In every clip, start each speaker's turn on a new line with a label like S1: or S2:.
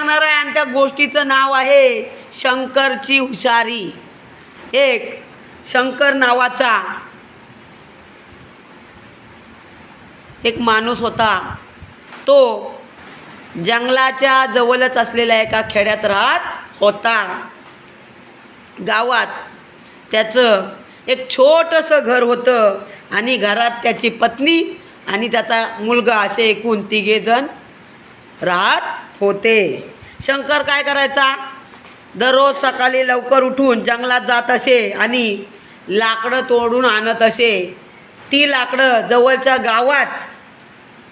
S1: सांगणार आहे आणि त्या गोष्टीचं नाव आहे शंकरची हुशारी. एक शंकर नावाचा एक माणूस होता. तो जंगलाच्या जवळच असलेल्या एका खेड्यात राहत होता. गावात त्याचं एक छोटंसं घर होतं आणि घरात त्याची पत्नी आणि त्याचा मुलगा असे एकूण तिघेजण राहत होते. शंकर काय करायचा? दररोज सकाळी लवकर उठून जंगलात जात असे आणि लाकडं तोडून आणत असे. ती लाकडं जवळच्या गावात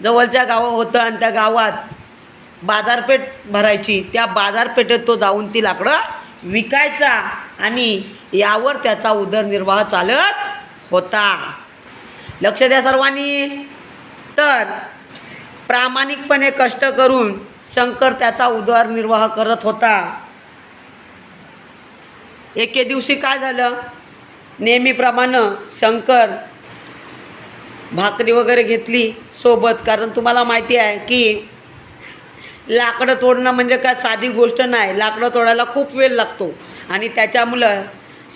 S1: जवळच्या गावं होतं आणि त्या गावात बाजारपेठ भरायची. त्या बाजारपेठेत तो जाऊन ती लाकडं विकायचा आणि यावर त्याचा उदरनिर्वाह चालत होता. लक्ष द्या सर्वांनी. तर प्रामाणिकपणे कष्ट करून शंकर त्याचा उदरनिर्वाह करत होता. एके दिवशी काय झालं? नेहमीप्रमाणे शंकर भाकरी वगैरे घेतली सोबत. कारण तुम्हाला माहिती आहे की लाकडं तोडणं म्हणजे काय साधी गोष्ट नाही. लाकडं तोडायला खूप वेळ लागतो. आणि त्याच्यामुळं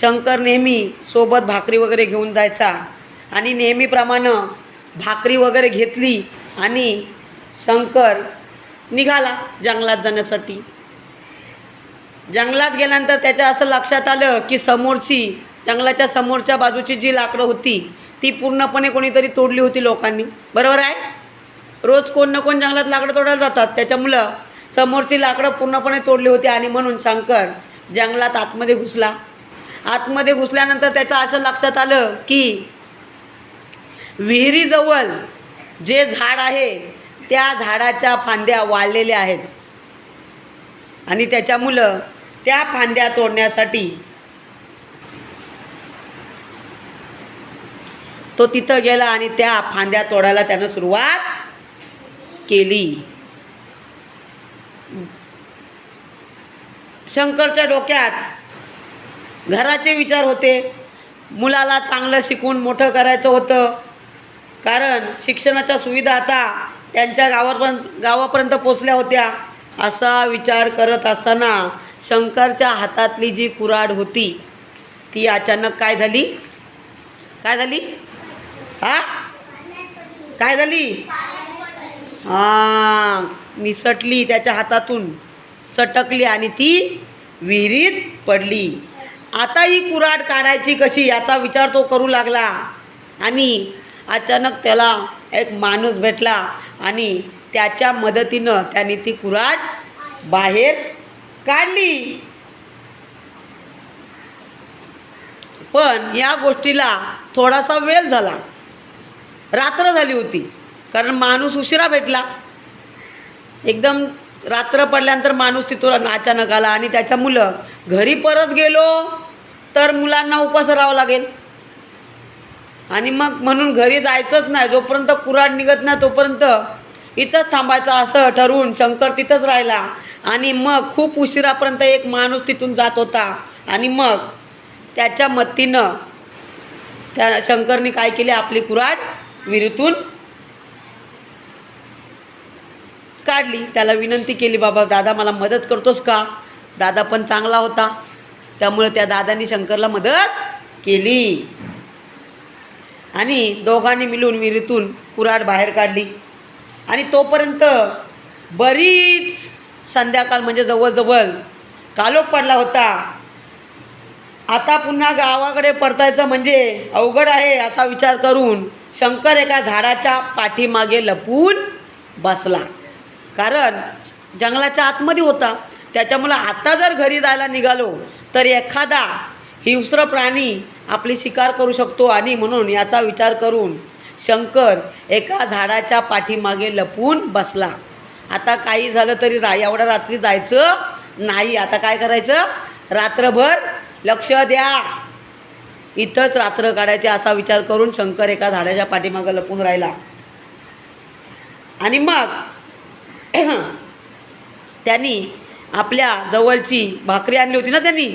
S1: शंकर नेहमी सोबत भाकरी वगैरे घेऊन जायचा. आणि नेहमीप्रमाणे भाकरी वगैरे घेतली आणि शंकर निघाला जंगलात जाण्यासाठी. जंगलात गेल्यानंतर त्याच्या असं लक्षात आलं की समोरची जंगलाच्या समोरच्या बाजूची जी लाकडं होती ती पूर्णपणे कोणीतरी तोडली होती लोकांनी. बरोबर आहे? रोज कोण ना कोण जंगलात लाकडं तोडायला जातात. त्याच्यामुळं समोरची लाकडं पूर्णपणे तोडली होती आणि म्हणून शंकर जंगलात आतमध्ये घुसला. आतमध्ये घुसल्यानंतर त्याचं असं लक्षात आलं की विहिरीजवळ जे झाड आहे त्या झाडाच्या फांद्या वाळलेल्या आहेत. आणि त्याच्या मुलं त्या फांद्या तोडण्यासाठी तो तिथं गेला आणि त्या फांद्या तोडायला त्यानं सुरुवात केली. शंकरच्या डोक्यात घराचे विचार होते. मुलाला चांगलं शिकून मोठं करायचं होतं. कारण शिक्षणाच्या सुविधा आता त्यांच्या गावापर्यंत गावापर्यंत पोचल्या होत्या असा विचार करत असताना शंकरच्या हातातली जी कुऱ्हाड होती ती अचानक काय झाली? काय झाली? हा? काय झाली? हां निसटली त्याच्या हातातून सटकली आणि ती विहिरीत पडली. आता ही कुऱ्हाड काढायची कशी याचा विचार तो करू लागला आणि अचानक त्याला एक माणूस भेटला आणि त्याच्या मदतीनं त्याने ती कुऱ्हाड बाहेर काढली. पण या गोष्टीला थोडासा वेळ झाला. रात्र झाली होती कारण माणूस उशिरा भेटला. एकदम रात्र पडल्यानंतर माणूस तिथून अचानक आला आणि त्याच्या मुलं घरी परत गेलो तर मुलांना उपास राहावं लागेल. आणि मग म्हणून घरी जायचंच नाही. जोपर्यंत कुऱ्हाड निघत नाही तोपर्यंत इथंच थांबायचं असं ठरवून शंकर तिथंच राहिला. आणि मग खूप उशिरापर्यंत एक माणूस तिथून जात होता. आणि मग त्याच्या मत्तीनं त्या शंकरने काय केले? आपली कुऱ्हाड विहिरीतून काढली. त्याला विनंती केली बाबा दादा मला मदत करतोस का? दादा पण चांगला होता. त्यामुळे त्या दादानी शंकरला मदत केली. आणि दोघांनी मिळून विहिरीतून कुऱ्हाड बाहेर काढली. आणि तोपर्यंत बरीच संध्याकाळ म्हणजे जवळजवळ कालोख पडला होता. आता पुन्हा गावाकडे परतायचं म्हणजे अवघड आहे असा विचार करून शंकर एका झाडाच्या पाठीमागे लपून बसला. कारण जंगलाच्या आतमध्ये होता. त्याच्यामुळं आता जर घरी जायला निघालो तर एखादा हिंस्र प्राणी आपली शिकार करू शकतो आणि म्हणून याचा विचार करून शंकर एका झाडाच्या पाठीमागे लपून बसला. आता काही झालं तरी रा एवढ्या रात्री जायचं नाही. आता काय करायचं? रात्रभर लक्ष द्या. इथंच रात्र काढायचे असा विचार करून शंकर एका झाडाच्या पाठीमागं लपून राहिला. आणि मग त्यांनी आपल्या जवळची भाकरी आणली होती ना त्यांनी?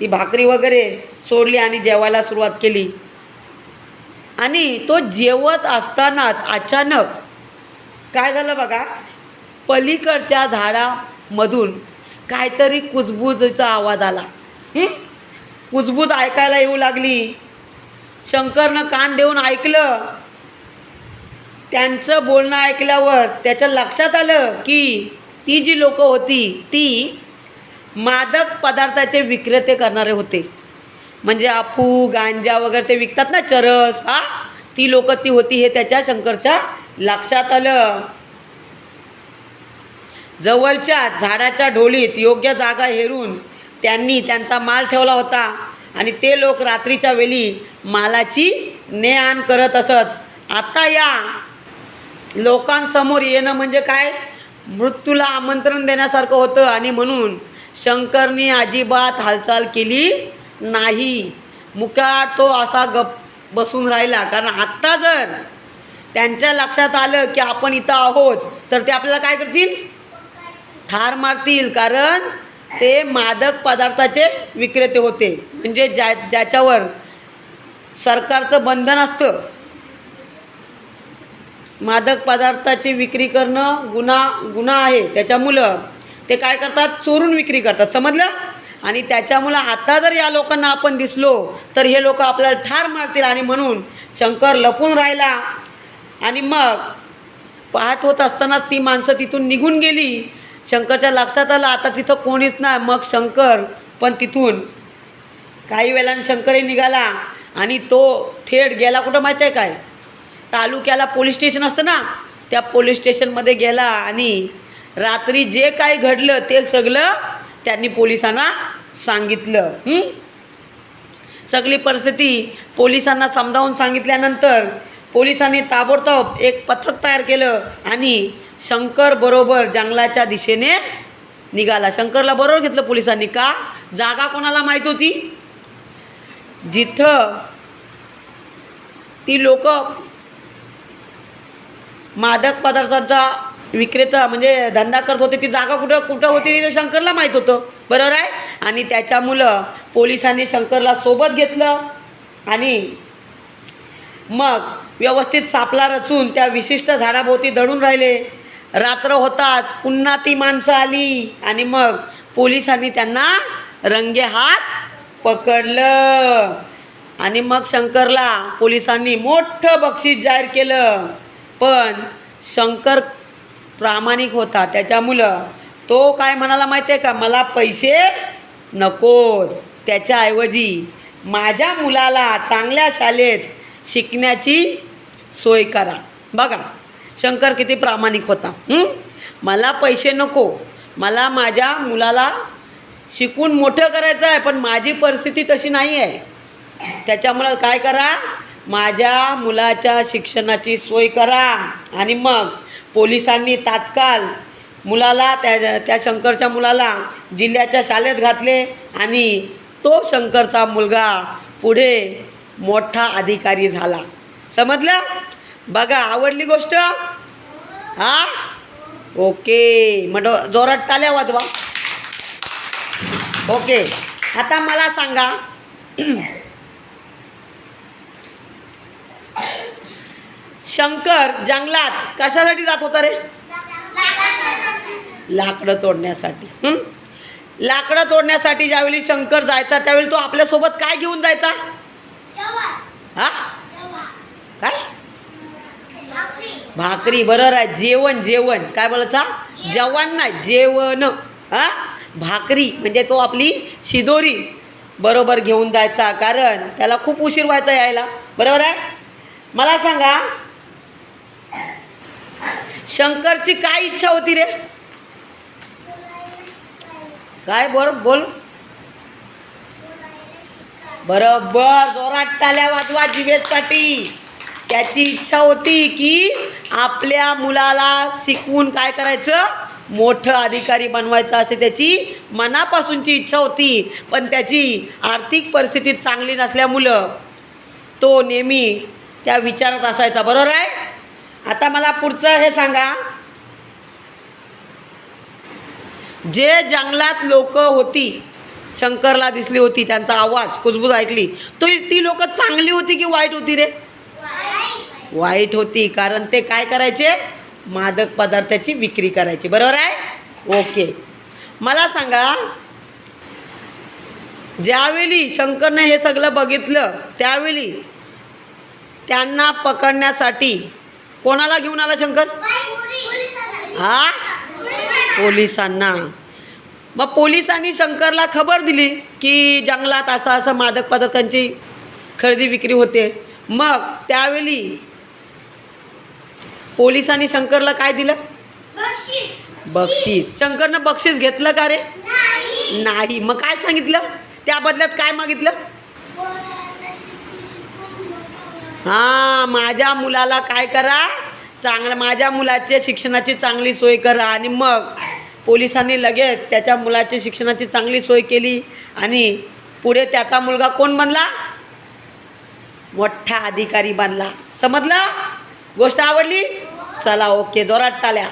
S1: ती भाकरी वगैरे सोडली आणि जेवायला सुरुवात केली. आणि तो जेवत असतानाच अचानक काय झालं बघा? पलीकडच्या झाडामधून काहीतरी कुजबुजचा आवाज आला. कुजबूज ऐकायला येऊ लागली. शंकरनं कान देऊन ऐकलं. त्यांचं बोलणं ऐकल्यावर त्याच्या लक्षात आलं की ती जी लोक होती ती मादक पदार्थाचे विक्रेते करणारे होते. म्हणजे अफू गांजा वगैरे ते विकतात ना चरस हा? ती लोक ती होती हे त्याच्या शंकरच्या लक्षात आलं. जवळच्या झाडाच्या ढोलीत योग्य जागा हेरून त्यांनी त्यांचा माल ठेवला होता. आणि ते लोक रात्रीच्या वेळी मालाची ने आण करत असत. आता या लोकांसमोर येणं म्हणजे काय? मृत्यूला आमंत्रण देण्यासारखं होतं आणि म्हणून शंकरनी अजिबात हालचाल केली नाही. मुकाट तो असा गप बसून राहिला. कारण आत्ता जर त्यांच्या लक्षात आलं की आपण इथं आहोत तर ते आपल्याला काय करतील? ठार मारतील. कारण ते मादक पदार्थाचे विक्रेते होते. म्हणजे ज्या ज्याच्यावर सरकारचं बंधन असतं मादक पदार्थाची विक्री करणं गुन्हा गुन्हा आहे. त्याच्यामुळं ते काय करतात? चोरून विक्री करतात. समजलं? आणि त्याच्यामुळं आता जर या लोकांना आपण दिसलो तर हे लोक आपल्याला ठार मारतील आणि म्हणून शंकर लपून राहिला. आणि मग पहाट होत असतानाच ती माणसं तिथून निघून गेली. शंकरच्या लक्षात आलं आता तिथं कोणीच नाही. मग शंकर पण तिथून काही वेळाने शंकरही निघाला. आणि तो थेट गेला कुठं माहिती आहे काय? तालुक्याला पोलीस स्टेशन असतं ना? त्या पोलीस स्टेशनमध्ये गेला आणि रात्री जे काही घडलं ते सगळं त्यांनी पोलिसांना सांगितलं. सगळी परिस्थिती पोलिसांना समजावून सांगितल्यानंतर पोलिसांनी ताबडतोब एक पथक तयार केलं आणि शंकर बरोबर जंगलाच्या दिशेने निघाला. शंकरला बरोबर घेतलं पोलिसांनी का? जागा कोणाला माहीत होती? जिथं ती लोक मादक पदार्थांचा विक्रेता म्हणजे धंदा करत होते ती जागा कुठं कुठं होती ते शंकरला माहीत होतं. बरोबर आहे? आणि त्याच्यामुळं पोलिसांनी शंकरला सोबत घेतलं आणि मग व्यवस्थित सापला रचून त्या विशिष्ट झाडाभोवती दडून राहिले. रात्र होताच पुन्हा ती माणसं आली आणि मग पोलिसांनी त्यांना रंगे हात पकडलं. आणि मग शंकरला पोलिसांनी मोठं बक्षीस जाहीर केलं. पण शंकर प्रामाणिक होता. त्याच्यामुळं तो काय म्हणाला माहिती आहे का? मला पैसे नको. त्याच्याऐवजी माझ्या मुलाला चांगल्या शाळेत शिकण्याची सोय करा. बघा शंकर किती प्रामाणिक होता. मला पैसे नको. मला माझ्या मुलाला शिकून मोठं करायचं आहे पण माझी परिस्थिती तशी नाही आहे त्याच्यामुळं काय करा? माझ्या मुलाच्या शिक्षणाची सोय करा. आणि मग पोलिसांनी तात्काळ मुलाला त्या त्या शंकरच्या मुलाला जिल्ह्याच्या शाळेत घातले आणि तो शंकरचा मुलगा पुढे मोठा अधिकारी झाला. समजलं? बघा आवडली गोष्ट? हा? ओके. म्हट जोरात टाल्या वाजवा. ओके. आता मला सांगा शंकर जंगलात कशासाठी जात होता रे? लाकडं तोडण्यासाठी. लाकडं तोडण्यासाठी ज्यावेळी शंकर जायचा त्यावेळी तो आपल्यासोबत काय घेऊन जायचा? हा? काय? भाकरी. बरोबर आहे जेवण जेवण. काय बोलायचा? जेवण नाही जेवण. हा? भाकरी. म्हणजे तो आपली शिदोरी बरोबर घेऊन जायचा कारण त्याला खूप उशीर व्हायचा यायला. बरोबर आहे? मला सांगा शंकरची काय इच्छा होती रे? काय बोल बोल. बरोबर जोरात टाल्या वाजवा जिवेसाठी त्याची इच्छा होती की आपल्या मुलाला शिकवून काय करायचं? मोठं अधिकारी बनवायचं असे त्याची मनापासूनची इच्छा होती. पण त्याची आर्थिक परिस्थिती चांगली नसल्यामुळं तो नेहमी त्या विचारात असायचा. बरोबर आहे? आता मला पुढचं हे सांगा. जे जंगलात लोक होती शंकरला दिसली होती त्यांचा आवाज कुजबूज ऐकली तो ती लोक चांगली होती की वाईट होती रे? वाईट होती कारण ते काय करायचे? मादक पदार्थाची विक्री करायची. बरोबर आहे? ओके. मला सांगा ज्यावेळी शंकरनं हे सगळं बघितलं त्यावेळी त्यांना पकडण्यासाठी कोणाला घेऊन आला शंकर? हा? पोलिसांना. मग पोलिसांनी शंकरला खबर दिली की जंगलात असं असं मादक पदार्थांची खरेदी विक्री होते. मग त्यावेळी पोलिसांनी शंकरला काय दिलं? बक्षीस. शंकरनं बक्षीस घेतलं का रे? नाही. मग काय सांगितलं? त्या बदल्यात काय मागितलं? हां माझ्या मुलाला काय करा? चांगलं माझ्या मुलाचे शिक्षणाची चांगली सोय करा. आणि मग पोलिसांनी लगेच त्याच्या मुलाची शिक्षणाची चांगली सोय केली आणि पुढे त्याचा मुलगा कोण बनला? मोठा अधिकारी बनला. समजलं? गोष्ट आवडली? चला ओके जोरात टाल्या.